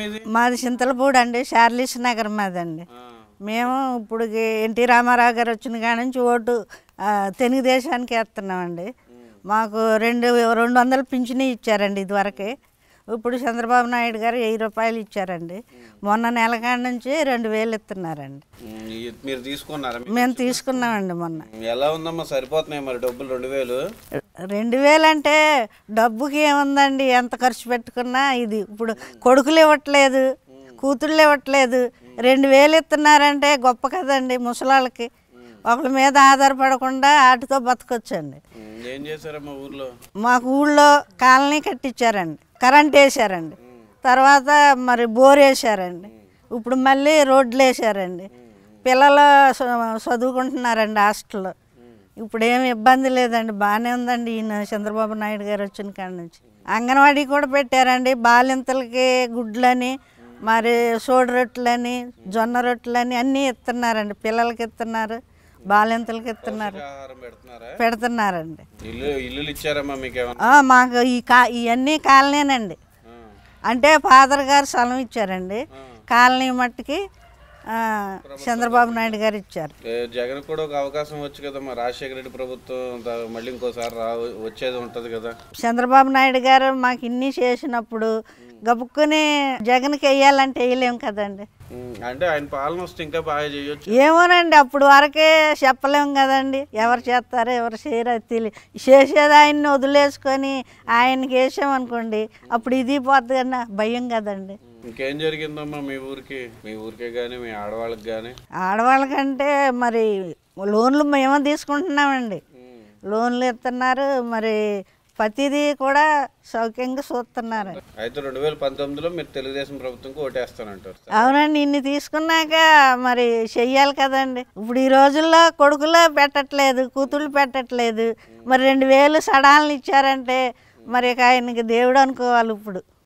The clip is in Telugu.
మీది? చింతలపూడి అండి షార్లీస్ నగర్ మాదండి. మేము ఇప్పుడు ఎన్టీ రామారావు గారు వచ్చిన కాడ నుంచి ఓటు తెలుగుదేశానికి వేస్తున్నామండి. మాకు రెండు రెండు వందలు పింఛని ఇచ్చారండి ఇదివరకే. ఇప్పుడు చంద్రబాబు నాయుడు గారు వెయ్యి రూపాయలు ఇచ్చారండి. మొన్న నెల కాడ నుంచి రెండు వేలు ఇస్తున్నారండి. మీరు తీసుకున్నారా? మేము తీసుకున్నామండి మొన్న. ఎలా ఉందమ్మా సరిపోతున్నాయి మరి డబ్బులు రెండు వేలు? రెండు వేలు అంటే డబ్బుకి ఏముందండి? ఎంత ఖర్చు పెట్టుకున్నా ఇది. ఇప్పుడు కొడుకులు ఇవ్వట్లేదు కూతుళ్ళు ఇవ్వట్లేదు. రెండు వేలు ఇస్తున్నారంటే గొప్ప కదండి ముసలాళ్ళకి. ఒకళ్ళ మీద ఆధారపడకుండా వాటితో బతకొచ్చండి. ఏం చేశారమ్మా ఊర్లో? మాకు ఊళ్ళో కాలనీ కట్టించారండి. కరెంట్ వేసారండి తర్వాత మరి బోర్ వేసారండి ఇప్పుడు మళ్ళీ రోడ్లు వేసారండి పిల్లలు చదువుకుంటున్నారండి హాస్టల్లో. ఇప్పుడు ఏమి ఇబ్బంది లేదండి. బాగానే ఉందండి ఈయన చంద్రబాబు నాయుడు గారు వచ్చిన కాడ నుంచి. అంగన్వాడీ కూడా పెట్టారండి. బాలింతలకి గుడ్లని మరి సోడి రొట్టెలని జొన్న రొట్టెలని అన్నీ ఇస్తున్నారండి. పిల్లలకి ఇస్తున్నారు బాలింతలకి ఇస్తున్నారు. పెడుతున్నారండి. మీకు ఈ కా ఇవన్నీ కాలనీనండి. అంటే ఫాదర్ గారు స్థలం ఇచ్చారండి. కాలనీ మట్టుకి చంద్రబాబు నాయుడు గారు ఇచ్చారు. జగన్ కూడా ఒక అవకాశం వచ్చు కదమ్మా. రాజశేఖర రెడ్డి ప్రభుత్వం మళ్ళీ ఇంకోసారి వచ్చేది ఉంటది కదా. చంద్రబాబు నాయుడు గారు మాకు ఇన్ని చేసినప్పుడు గబుక్కుని జగన్కి వేయాలంటే వేయలేం కదండి. అంటే ఆయన పాలన వస్తే ఇంకా బాగా చేయొచ్చు. ఏమోనండి అప్పుడు వరకే చెప్పలేం కదండి. ఎవరు చేస్తారో ఎవరు చేయరో తెలియదు చేసేది ఆయన్ని వదిలేసుకొని ఆయనకి వేసామనుకోండి అప్పుడు ఇది పోతుంది భయం కదండి. ఇంకేం జరిగిందమ్మా మీ ఊరికి? మీ ఊరికే కానీ మీ ఆడవాళ్ళకి కానీ ఆడవాళ్ళకంటే మరి లోన్లు మేము తీసుకుంటున్నామండి. లోన్లు ఇస్తున్నారు మరి ప్రతిదీ కూడా సౌఖ్యంగా చూస్తున్నారు. అయితే రెండు వేల పంతొమ్మిదిలో మీరు తెలుగుదేశం ప్రభుత్వంకి ఓటేస్తానంటారు అవునండి ఇన్ని తీసుకున్నాక మరి చెయ్యాలి కదండి. ఇప్పుడు ఈ రోజుల్లో కొడుకులు పెట్టట్లేదు కూతుళ్ళు పెట్టట్లేదు. మరి రెండు వేలు సడాలను ఇచ్చారంటే మరి ఆయనకి దేవుడు అనుకోవాలి ఇప్పుడు.